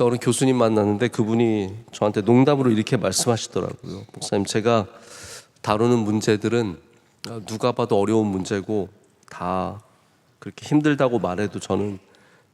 저 어느 교수님 만났는데 그분이 저한테 농담으로 이렇게 말씀하시더라고요. 목사님 제가 다루는 문제들은 누가 봐도 어려운 문제고 다 그렇게 힘들다고 말해도 저는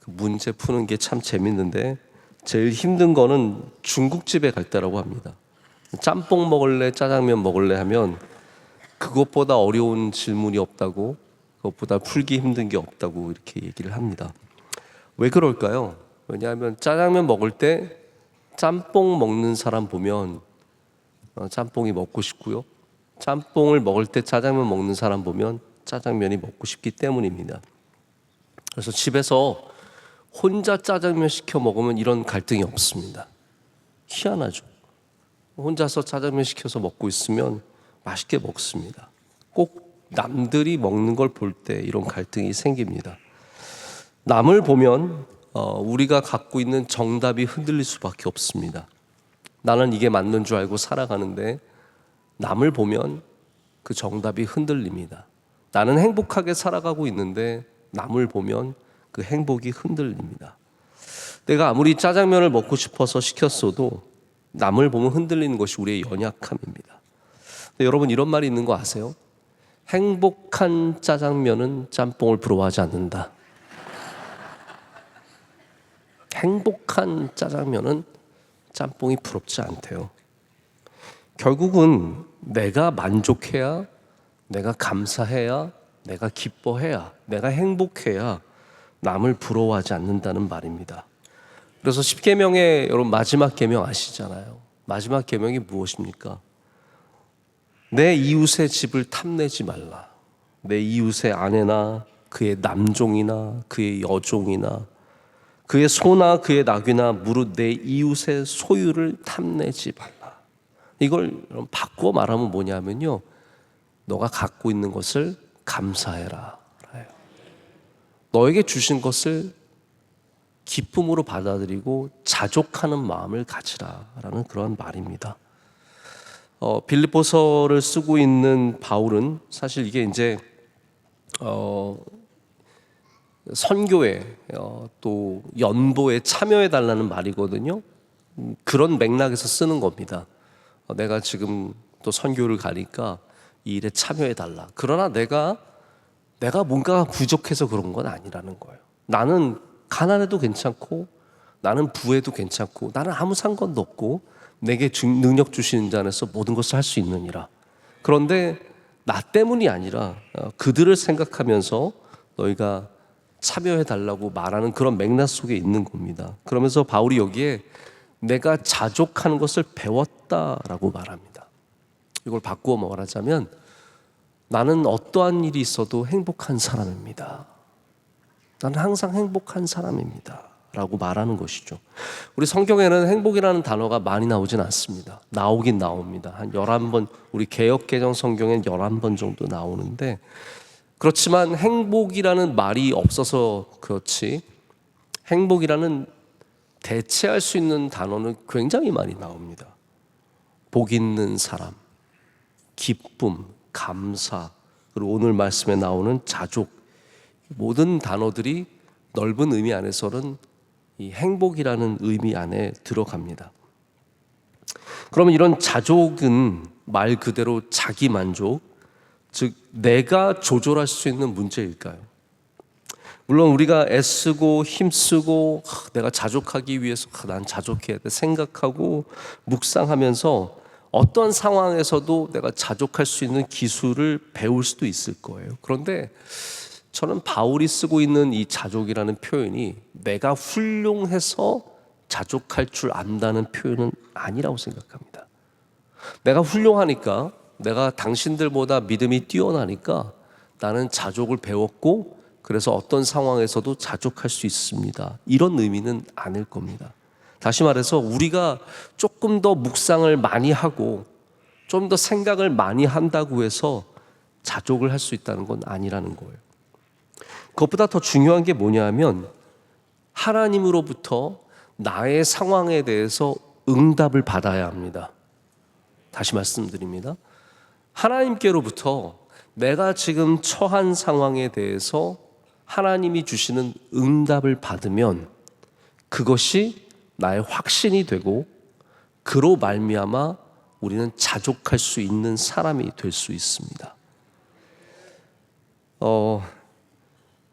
그 문제 푸는 게 참 재밌는데 제일 힘든 거는 중국집에 갈 때라고 합니다. 짬뽕 먹을래 짜장면 먹을래 하면 그것보다 어려운 질문이 없다고 그것보다 풀기 힘든 게 없다고 이렇게 얘기를 합니다. 왜 그럴까요? 왜냐하면 짜장면 먹을 때 짬뽕 먹는 사람 보면 어, 짬뽕이 먹고 싶고요. 짬뽕을 먹을 때 짜장면 먹는 사람 보면 짜장면이 먹고 싶기 때문입니다. 그래서 집에서 혼자 짜장면 시켜 먹으면 이런 갈등이 없습니다. 희한하죠. 혼자서 짜장면 시켜서 먹고 있으면 맛있게 먹습니다. 꼭 남들이 먹는 걸 볼 때 이런 갈등이 생깁니다. 남을 보면 어, 우리가 갖고 있는 정답이 흔들릴 수밖에 없습니다. 나는 이게 맞는 줄 알고 살아가는데 남을 보면 그 정답이 흔들립니다. 나는 행복하게 살아가고 있는데 남을 보면 그 행복이 흔들립니다. 내가 아무리 짜장면을 먹고 싶어서 시켰어도 남을 보면 흔들리는 것이 우리의 연약함입니다. 여러분 이런 말이 있는 거 아세요? 행복한 짜장면은 짬뽕을 부러워하지 않는다. 행복한 짜장면은 짬뽕이 부럽지 않대요. 결국은 내가 만족해야, 내가 감사해야, 내가 기뻐해야, 내가 행복해야 남을 부러워하지 않는다는 말입니다. 그래서 10계명의 여러분 마지막 계명 아시잖아요. 마지막 계명이 무엇입니까? 내 이웃의 집을 탐내지 말라. 내 이웃의 아내나 그의 남종이나 그의 여종이나 그의 소나 그의 낙이나 무릇 내 이웃의 소유를 탐내지 말라. 이걸 바꾸어 말하면 뭐냐면요. 너가 갖고 있는 것을 감사해라. 너에게 주신 것을 기쁨으로 받아들이고 자족하는 마음을 가지라라는 그런 말입니다. 어, 빌립보서를 쓰고 있는 바울은 사실 이게 이제 어, 선교에 어, 또 연보에 참여해 달라는 말이거든요. 음, 그런 맥락에서 쓰는 겁니다. 어, 내가 지금 또 선교를 가니까 이 일에 참여해 달라. 그러나 내가 내가 뭔가 부족해서 그런 건 아니라는 거예요. 나는 가난해도 괜찮고 나는 부해도 괜찮고 나는 아무 상관도 없고 내게 주, 능력 주시는 자 안에서 모든 것을 할 수 있느니라. 그런데 나 때문이 아니라 어, 그들을 생각하면서 너희가 참여해 달라고 말하는 그런 맥락 속에 있는 겁니다. 그러면서 바울이 여기에 내가 자족하는 것을 배웠다라고 말합니다. 이걸 바꾸어 말하자면 나는 어떠한 일이 있어도 행복한 사람입니다. 나는 항상 행복한 사람입니다. 라고 말하는 것이죠. 우리 성경에는 행복이라는 단어가 많이 나오진 않습니다. 나오긴 나옵니다. 한 11번, 우리 개혁개정 성경엔 11번 정도 나오는데, 그렇지만 행복이라는 말이 없어서 그렇지, 행복이라는 대체할 수 있는 단어는 굉장히 많이 나옵니다. 복 있는 사람, 기쁨, 감사, 그리고 오늘 말씀에 나오는 자족, 모든 단어들이 넓은 의미 안에서는 이 행복이라는 의미 안에 들어갑니다. 그러면 이런 자족은 말 그대로 자기 만족, 즉 내가 조절할 수 있는 문제일까요? 물론 우리가 애쓰고 힘쓰고 내가 자족하기 위해서 난 자족해야 돼 생각하고 묵상하면서 어떤 상황에서도 내가 자족할 수 있는 기술을 배울 수도 있을 거예요. 그런데 저는 바울이 쓰고 있는 이 자족이라는 표현이 내가 훌륭해서 자족할 줄 안다는 표현은 아니라고 생각합니다. 내가 훌륭하니까 내가 당신들보다 믿음이 뛰어나니까 나는 자족을 배웠고 그래서 어떤 상황에서도 자족할 수 있습니다. 이런 의미는 아닐 겁니다. 다시 말해서 우리가 조금 더 묵상을 많이 하고 좀 더 생각을 많이 한다고 해서 자족을 할 수 있다는 건 아니라는 거예요. 그것보다 더 중요한 게 뭐냐면 하나님으로부터 나의 상황에 대해서 응답을 받아야 합니다. 다시 말씀드립니다. 하나님께로부터 내가 지금 처한 상황에 대해서 하나님이 주시는 응답을 받으면 그것이 나의 확신이 되고 그로 말미암아 우리는 자족할 수 있는 사람이 될 수 있습니다. 어,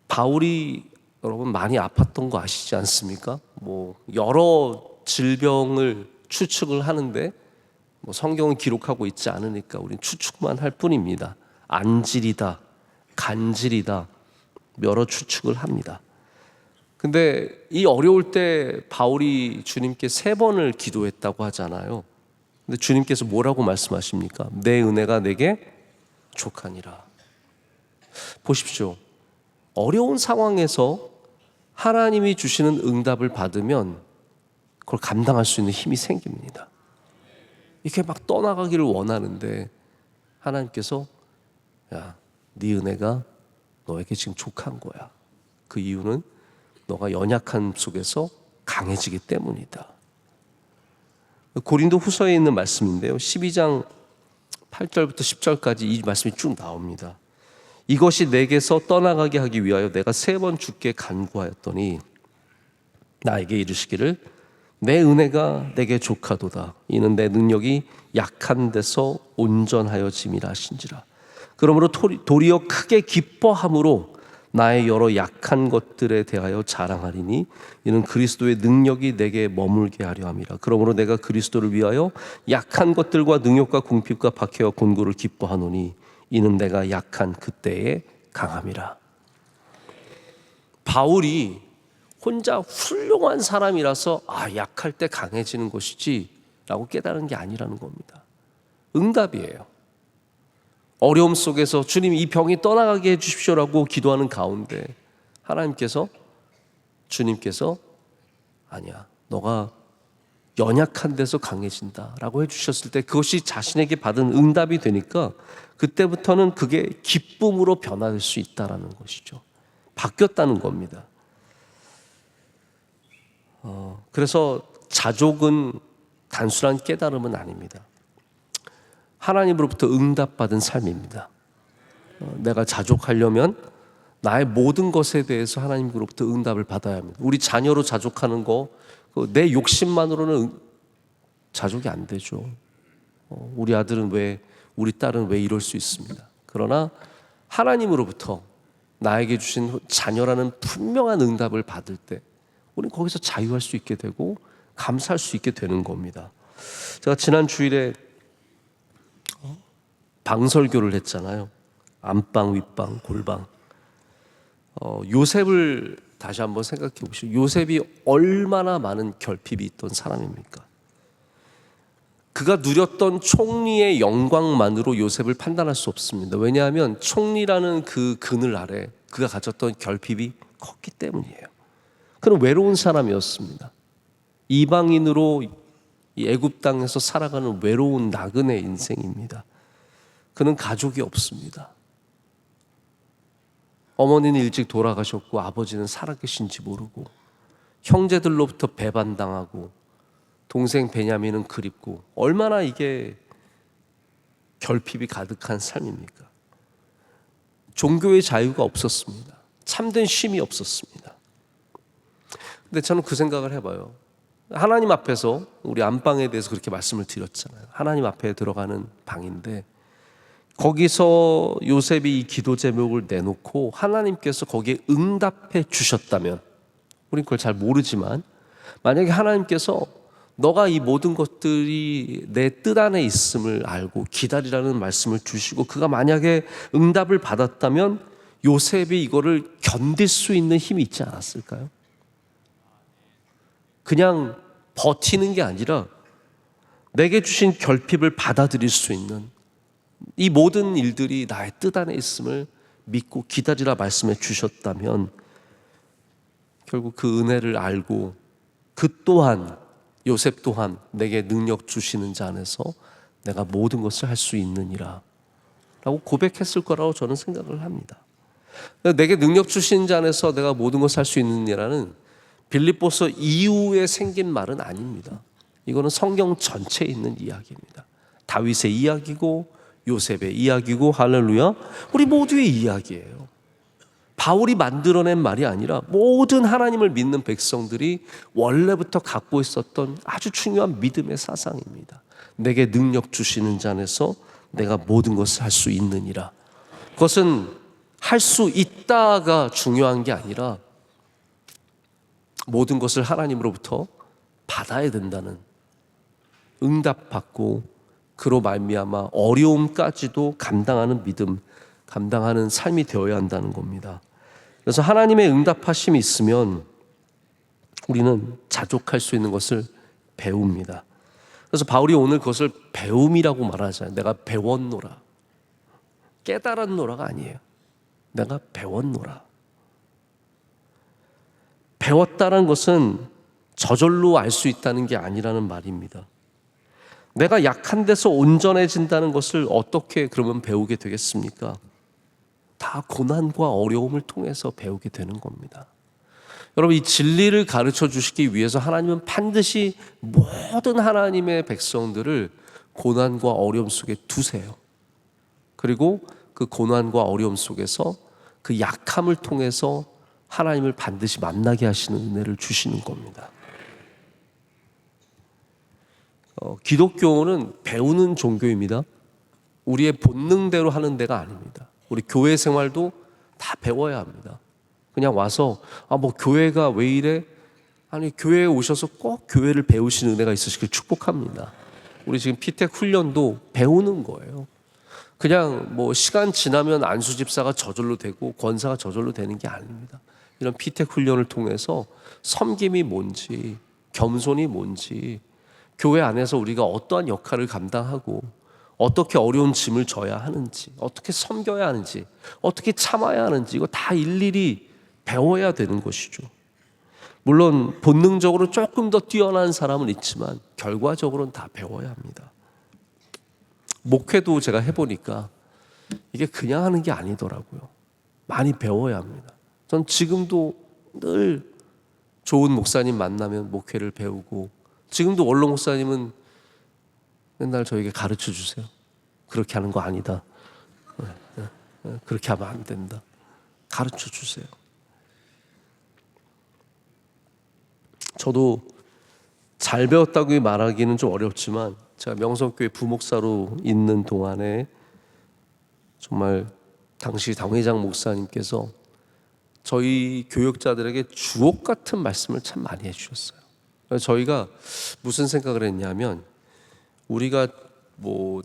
바울이 여러분 많이 아팠던 거 아시지 않습니까? 뭐 여러 질병을 추측을 하는데 뭐 성경은 기록하고 있지 않으니까 우리는 추측만 할 뿐입니다. 안질이다, 간질이다, 여러 추측을 합니다. 근데 이 어려울 때 바울이 주님께 세 번을 기도했다고 하잖아요. 근데 주님께서 뭐라고 말씀하십니까? 내 은혜가 내게 족하니라. 보십시오. 어려운 상황에서 하나님이 주시는 응답을 받으면 그걸 감당할 수 있는 힘이 생깁니다. 이렇게 막 떠나가기를 원하는데 하나님께서 야, 네 은혜가 너에게 지금 족한 거야. 그 이유는 너가 연약한 속에서 강해지기 때문이다. 고린도 후서에 있는 말씀인데요. 12장 8절부터 10절까지 이 말씀이 쭉 나옵니다. 이것이 내게서 떠나가게 하기 위하여 내가 세번 주께 간구하였더니 나에게 이르시기를 내 은혜가 내게 족하도다. 이는 내 능력이 약한 데서 온전하여짐이라 하신지라. 그러므로 도리어 크게 기뻐함으로 나의 여러 약한 것들에 대하여 자랑하리니 이는 그리스도의 능력이 내게 머물게 하려 함이라. 그러므로 내가 그리스도를 위하여 약한 것들과 능력과 궁핍과 박해와 곤고를 기뻐하노니 이는 내가 약한 그때에 강함이라. 바울이 혼자 훌륭한 사람이라서 아 약할 때 강해지는 것이지 라고 깨달은 게 아니라는 겁니다. 응답이에요. 어려움 속에서 주님 이 병이 떠나가게 해 주십시오라고 기도하는 가운데 하나님께서 주님께서 아니야 너가 연약한 데서 강해진다 라고 해주셨을 때 그것이 자신에게 받은 응답이 되니까 그때부터는 그게 기쁨으로 변화될 수 있다라는 것이죠. 바뀌었다는 겁니다. 어, 그래서 자족은 단순한 깨달음은 아닙니다. 하나님으로부터 응답받은 삶입니다. 어, 내가 자족하려면 나의 모든 것에 대해서 하나님으로부터 응답을 받아야 합니다. 우리 자녀로 자족하는 거, 그내 욕심만으로는 응- 자족이 안 되죠. 어, 우리 아들은 왜, 우리 딸은 왜 이럴 수 있습니다. 그러나 하나님으로부터 나에게 주신 자녀라는 분명한 응답을 받을 때, 우리는 거기서 자유할 수 있게 되고 감사할 수 있게 되는 겁니다. 제가 지난 주일에 방설교를 했잖아요. 안방, 윗방, 골방. 어, 요셉을 다시 한번 생각해 보시오. 요셉이 얼마나 많은 결핍이 있던 사람입니까? 그가 누렸던 총리의 영광만으로 요셉을 판단할 수 없습니다. 왜냐하면 총리라는 그 그늘 아래 그가 가졌던 결핍이 컸기 때문이에요. 그는 외로운 사람이었습니다. 이방인으로 이 애굽 땅에서 살아가는 외로운 나그네 인생입니다. 그는 가족이 없습니다. 어머니는 일찍 돌아가셨고 아버지는 살아계신지 모르고 형제들로부터 배반당하고 동생 베냐민은 그립고 얼마나 이게 결핍이 가득한 삶입니까? 종교의 자유가 없었습니다. 참된 쉼이 없었습니다. 근데 저는 그 생각을 해봐요. 하나님 앞에서 우리 안방에 대해서 그렇게 말씀을 드렸잖아요. 하나님 앞에 들어가는 방인데 거기서 요셉이 이 기도 제목을 내놓고 하나님께서 거기에 응답해 주셨다면 우린 그걸 잘 모르지만 만약에 하나님께서 너가 이 모든 것들이 내 뜻 안에 있음을 알고 기다리라는 말씀을 주시고 그가 만약에 응답을 받았다면 요셉이 이거를 견딜 수 있는 힘이 있지 않았을까요? 그냥 버티는 게 아니라 내게 주신 결핍을 받아들일 수 있는 이 모든 일들이 나의 뜻 안에 있음을 믿고 기다리라 말씀해 주셨다면 결국 그 은혜를 알고 그 또한 요셉 또한 내게 능력 주시는 자 안에서 내가 모든 것을 할 수 있느니라 라고 고백했을 거라고 저는 생각을 합니다. 내게 능력 주시는 자 안에서 내가 모든 것을 할 수 있느니라는 빌립보서 이후에 생긴 말은 아닙니다. 이거는 성경 전체에 있는 이야기입니다. 다윗의 이야기고 요셉의 이야기고 할렐루야 우리 모두의 이야기예요. 바울이 만들어낸 말이 아니라 모든 하나님을 믿는 백성들이 원래부터 갖고 있었던 아주 중요한 믿음의 사상입니다. 내게 능력 주시는 자 안에서 내가 모든 것을 할 수 있느니라. 그것은 할 수 있다가 중요한 게 아니라 모든 것을 하나님으로부터 받아야 된다는 응답받고 그로 말미암아 어려움까지도 감당하는 믿음, 감당하는 삶이 되어야 한다는 겁니다. 그래서 하나님의 응답하심이 있으면 우리는 자족할 수 있는 것을 배웁니다. 그래서 바울이 오늘 그것을 배움이라고 말하잖아요. 내가 배웠노라. 깨달았노라가 아니에요. 내가 배웠노라. 배웠다는 것은 저절로 알 수 있다는 게 아니라는 말입니다. 내가 약한 데서 온전해진다는 것을 어떻게 그러면 배우게 되겠습니까? 다 고난과 어려움을 통해서 배우게 되는 겁니다. 여러분 이 진리를 가르쳐 주시기 위해서 하나님은 반드시 모든 하나님의 백성들을 고난과 어려움 속에 두세요. 그리고 그 고난과 어려움 속에서 그 약함을 통해서 하나님을 반드시 만나게 하시는 은혜를 주시는 겁니다. 어, 기독교는 배우는 종교입니다. 우리의 본능대로 하는 데가 아닙니다. 우리 교회 생활도 다 배워야 합니다. 그냥 와서 아 뭐 교회가 왜 이래? 아니 교회에 오셔서 꼭 교회를 배우시는 은혜가 있으시길 축복합니다. 우리 지금 피텍 훈련도 배우는 거예요. 그냥 뭐 시간 지나면 안수 집사가 저절로 되고 권사가 저절로 되는 게 아닙니다. 이런 피텍 훈련을 통해서 섬김이 뭔지, 겸손이 뭔지, 교회 안에서 우리가 어떠한 역할을 감당하고 어떻게 어려운 짐을 져야 하는지, 어떻게 섬겨야 하는지, 어떻게 참아야 하는지 이거 다 일일이 배워야 되는 것이죠. 물론 본능적으로 조금 더 뛰어난 사람은 있지만 결과적으로는 다 배워야 합니다. 목회도 제가 해보니까 이게 그냥 하는 게 아니더라고요. 많이 배워야 합니다. 전 지금도 늘 좋은 목사님 만나면 목회를 배우고 지금도 원로 목사님은 맨날 저에게 가르쳐 주세요. 그렇게 하는 거 아니다. 네, 네, 네, 그렇게 하면 안 된다. 가르쳐 주세요. 저도 잘 배웠다고 말하기는 좀 어렵지만 제가 명성교회 부목사로 있는 동안에 정말 당시 당회장 목사님께서 저희 교육자들에게 주옥 같은 말씀을 참 많이 해주셨어요. 저희가 무슨 생각을 했냐면 우리가 뭐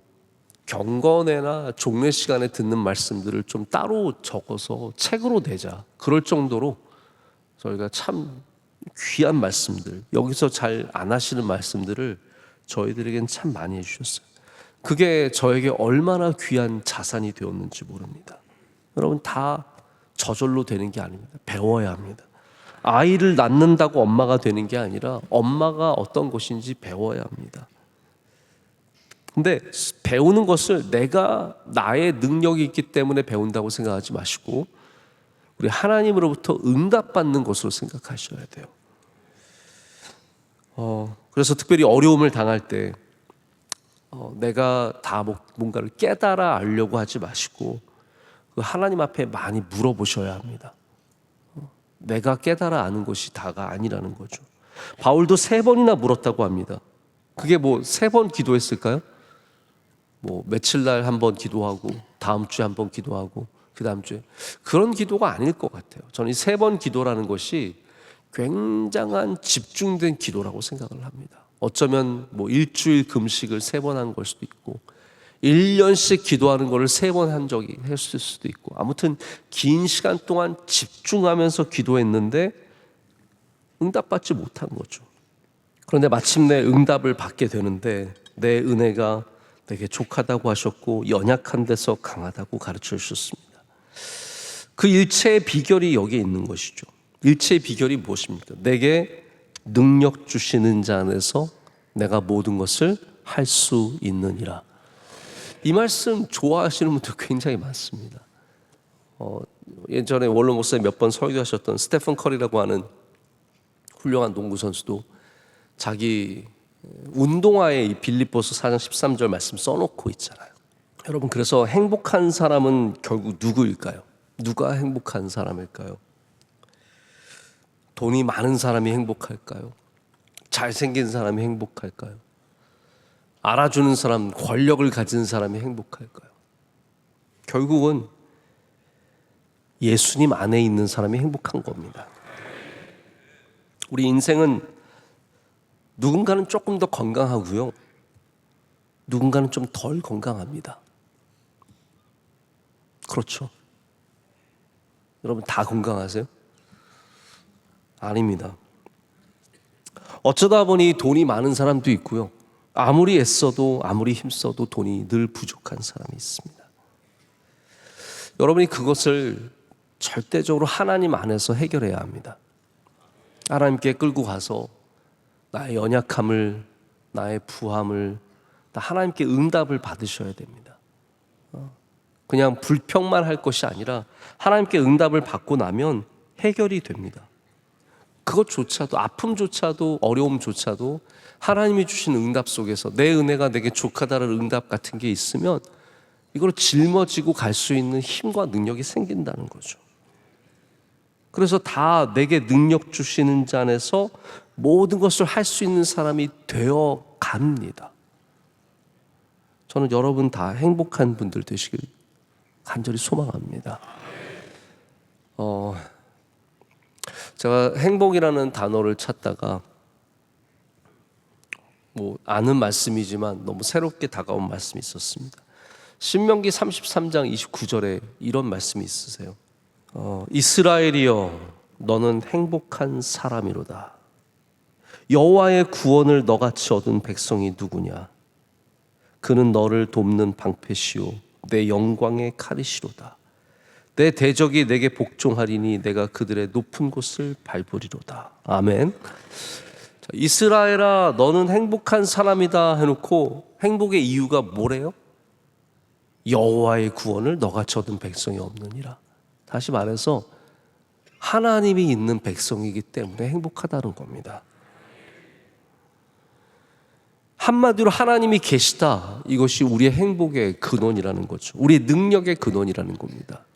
경건회나 종례 시간에 듣는 말씀들을 좀 따로 적어서 책으로 내자. 그럴 정도로 저희가 참 귀한 말씀들, 여기서 잘 안 하시는 말씀들을 저희들에겐 참 많이 해주셨어요. 그게 저에게 얼마나 귀한 자산이 되었는지 모릅니다. 여러분 다 저절로 되는 게 아닙니다. 배워야 합니다. 아이를 낳는다고 엄마가 되는 게 아니라 엄마가 어떤 것인지 배워야 합니다. 근데 배우는 것을 내가 나의 능력이 있기 때문에 배운다고 생각하지 마시고 우리 하나님으로부터 응답받는 것으로 생각하셔야 돼요. 어, 그래서 특별히 어려움을 당할 때 어, 내가 다 뭔가를 깨달아 알려고 하지 마시고 그 하나님 앞에 많이 물어보셔야 합니다. 어, 내가 깨달아 아는 것이 다가 아니라는 거죠. 바울도 세 번이나 물었다고 합니다. 그게 뭐 세 번 기도했을까요? 뭐 며칠 날 한 번 기도하고 다음 주에 한 번 기도하고 그 다음 주에 그런 기도가 아닐 것 같아요. 저는 이 세 번 기도라는 것이 굉장한 집중된 기도라고 생각을 합니다. 어쩌면 뭐 일주일 금식을 세 번 한 걸 수도 있고 1년씩 기도하는 것을 세 번 한 적이 했을 수도 있고 아무튼 긴 시간 동안 집중하면서 기도했는데 응답받지 못한 거죠. 그런데 마침내 응답을 받게 되는데 내 은혜가 내게 족하다고 하셨고 연약한 데서 강하다고 가르쳐 주셨습니다. 그 일체의 비결이 여기에 있는 것이죠. 일체의 비결이 무엇입니까? 내게 능력 주시는 자 안에서 내가 모든 것을 할 수 있느니라. 이 말씀 좋아하시는 분들 굉장히 많습니다. 어, 예전에 원로 목사님 몇 번 설교하셨던 스테픈 커리라고 하는 훌륭한 농구 선수도 자기 운동화에 이 빌립보서 4장 13절 말씀 써놓고 있잖아요. 여러분 그래서 행복한 사람은 결국 누구일까요? 누가 행복한 사람일까요? 돈이 많은 사람이 행복할까요? 잘생긴 사람이 행복할까요? 알아주는 사람, 권력을 가진 사람이 행복할까요? 결국은 예수님 안에 있는 사람이 행복한 겁니다. 우리 인생은 누군가는 조금 더 건강하고요. 누군가는 좀 덜 건강합니다. 그렇죠. 여러분 다 건강하세요? 아닙니다. 어쩌다 보니 돈이 많은 사람도 있고요. 아무리 애써도 아무리 힘써도 돈이 늘 부족한 사람이 있습니다. 여러분이 그것을 절대적으로 하나님 안에서 해결해야 합니다. 하나님께 끌고 가서 나의 연약함을, 나의 부함을 다 하나님께 응답을 받으셔야 됩니다. 어, 그냥 불평만 할 것이 아니라 하나님께 응답을 받고 나면 해결이 됩니다. 그것조차도 아픔조차도 어려움조차도 하나님이 주신 응답 속에서 내 은혜가 내게 족하다는 응답 같은 게 있으면 이걸 짊어지고 갈 수 있는 힘과 능력이 생긴다는 거죠. 그래서 다 내게 능력 주시는 자 안에서 모든 것을 할 수 있는 사람이 되어 갑니다. 저는 여러분 다 행복한 분들 되시길 간절히 소망합니다. 어, 제가 행복이라는 단어를 찾다가 뭐 아는 말씀이지만 너무 새롭게 다가온 말씀이 있었습니다. 신명기 33장 29절에 이런 말씀이 있으세요. 어, 이스라엘이여 너는 행복한 사람이로다. 여호와의 구원을 너같이 얻은 백성이 누구냐? 그는 너를 돕는 방패시오 내 영광의 칼이시로다. 내 대적이 내게 복종하리니 내가 그들의 높은 곳을 밟으리로다. 아멘. 자, 이스라엘아 너는 행복한 사람이다 해놓고 행복의 이유가 뭐래요? 여호와의 구원을 너같이 얻은 백성이 없느니라. 다시 말해서 하나님이 있는 백성이기 때문에 행복하다는 겁니다. 한마디로 하나님이 계시다. 이것이 우리의 행복의 근원이라는 거죠. 우리의 능력의 근원이라는 겁니다.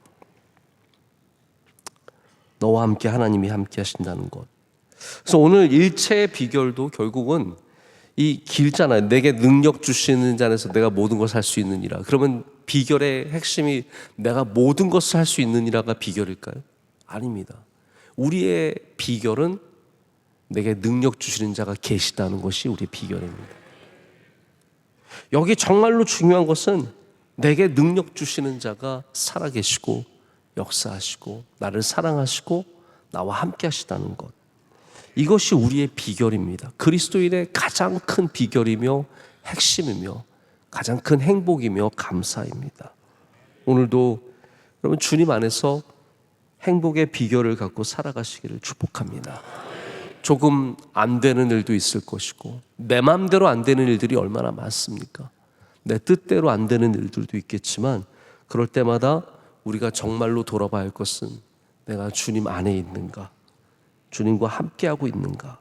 너와 함께 하나님이 함께 하신다는 것. 그래서 오늘 일체의 비결도 결국은 이 길잖아요. 내게 능력 주시는 자에서 내가 모든 것을 할 수 있느니라. 그러면 비결의 핵심이 내가 모든 것을 할 수 있느니라가 비결일까요? 아닙니다. 우리의 비결은 내게 능력 주시는 자가 계시다는 것이 우리의 비결입니다. 여기 정말로 중요한 것은 내게 능력 주시는 자가 살아계시고 역사하시고 나를 사랑하시고 나와 함께 하시다는 것. 이것이 우리의 비결입니다. 그리스도인의 가장 큰 비결이며 핵심이며 가장 큰 행복이며 감사입니다. 오늘도 여러분 주님 안에서 행복의 비결을 갖고 살아가시기를 축복합니다. 조금 안 되는 일도 있을 것이고 내 마음대로 안 되는 일들이 얼마나 많습니까? 내 뜻대로 안 되는 일들도 있겠지만 그럴 때마다 우리가 정말로 돌아봐야 할 것은 내가 주님 안에 있는가? 주님과 함께하고 있는가?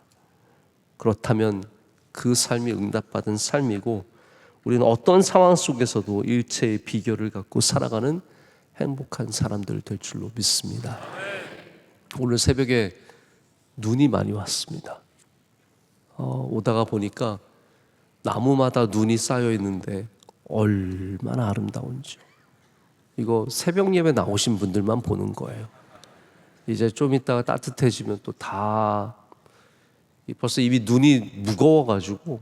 그렇다면 그 삶이 응답받은 삶이고 우리는 어떤 상황 속에서도 일체의 비결을 갖고 살아가는 행복한 사람들 될 줄로 믿습니다. 오늘 새벽에 눈이 많이 왔습니다. 어, 오다가 보니까 나무마다 눈이 쌓여 있는데 얼마나 아름다운지요. 이거 새벽 예배 나오신 분들만 보는 거예요. 이제 좀 있다가 따뜻해지면 또 다 벌써 이미 눈이 무거워가지고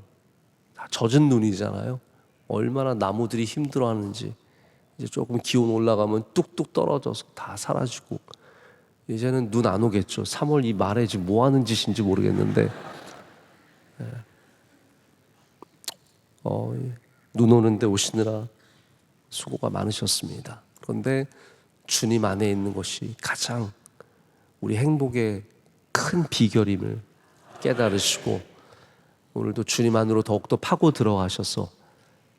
다 젖은 눈이잖아요. 얼마나 나무들이 힘들어하는지 이제 조금 기온 올라가면 뚝뚝 떨어져서 다 사라지고 이제는 눈 안 오겠죠. 3월 이 말에 지금 뭐 하는 짓인지 모르겠는데 예. 어, 눈 오는데 오시느라 수고가 많으셨습니다. 그런데 주님 안에 있는 것이 가장 우리 행복의 큰 비결임을 깨달으시고 오늘도 주님 안으로 더욱더 파고 들어가셔서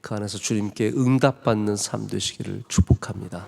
그 안에서 주님께 응답받는 삶 되시기를 축복합니다.